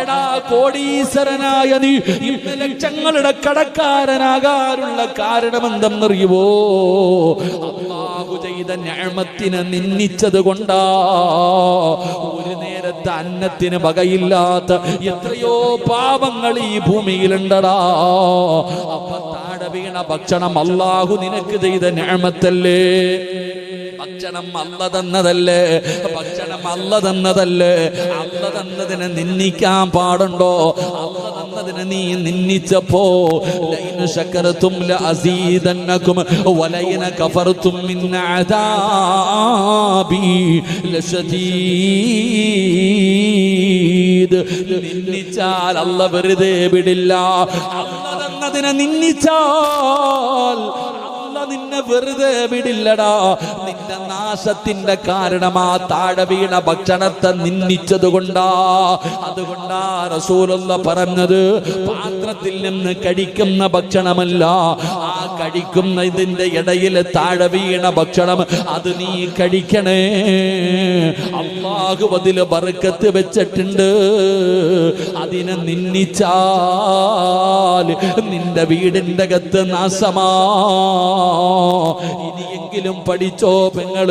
എടാ കോടീശ്വരനായ നീ ഇന്ന് ലക്ഷങ്ങളുടെ കടക്കാരനാകാനുള്ള കാരണമെന്തെന്നറിയുവോ? അള്ളാഹു ചെയ്ത ഞാമത്തിനെ നിന്ദിച്ചത് കൊണ്ടാ. ഒരു നേരത്തെ അന്നത്തിന് വകയില്ലാത്ത എത്രയോ പാപങ്ങൾ ഈ ഭൂമിയിലുണ്ടടാ. അപ്പൊ താഴെ വീണ ഭക്ഷണം അള്ളാഹു നിനക്ക് ചെയ്ത ഞാമത്തല്ലേ? ഭക്ഷണം അല്ല തന്നതല്ലേ ഭക്ഷണം അല്ല തന്നതല്ലേ അല്ല തന്നതിനെ നിന്നിക്കാൻ പാടുണ്ടോ? അല്ല തന്നതിനെ നീ നിന്ദിച്ചപ്പോ ശക്കരത്തും ലഅസീദന്നകും വലൈന കഫർത്തും നിന്ദിച്ചാൽ അല്ല വെറുതെ വിടില്ല. അല്ല തന്നതിനെ നിന്ദിച്ചാൽ അല്ല നിന്നെ വെറുതെ വിടില്ലടാ. നിന്റെ നാശത്തിന്റെ കാരണമാ താഴെ വീണ ഭക്ഷണത്തെ നിന്ദിച്ചത് കൊണ്ടാ അതുകൊണ്ടാ റസൂലുള്ള പറഞ്ഞത് പാത്രത്തിൽ നിന്ന് കഴിക്കുന്ന ഭക്ഷണമല്ല ആ കഴിക്കുന്ന ഇതിന്റെ ഇടയിൽ താഴെ വീണ ഭക്ഷണം അത് നീ കഴിക്കണേ. അള്ളാഹു അതിൽ ബർക്കത്ത് വെച്ചിട്ടുണ്ട്. അതിനെ നിന്റെ വീടിന്റെ അകത്ത് നാശമാ. ഇനിയെങ്കിലും പഠിച്ചോ പെങ്ങൾ.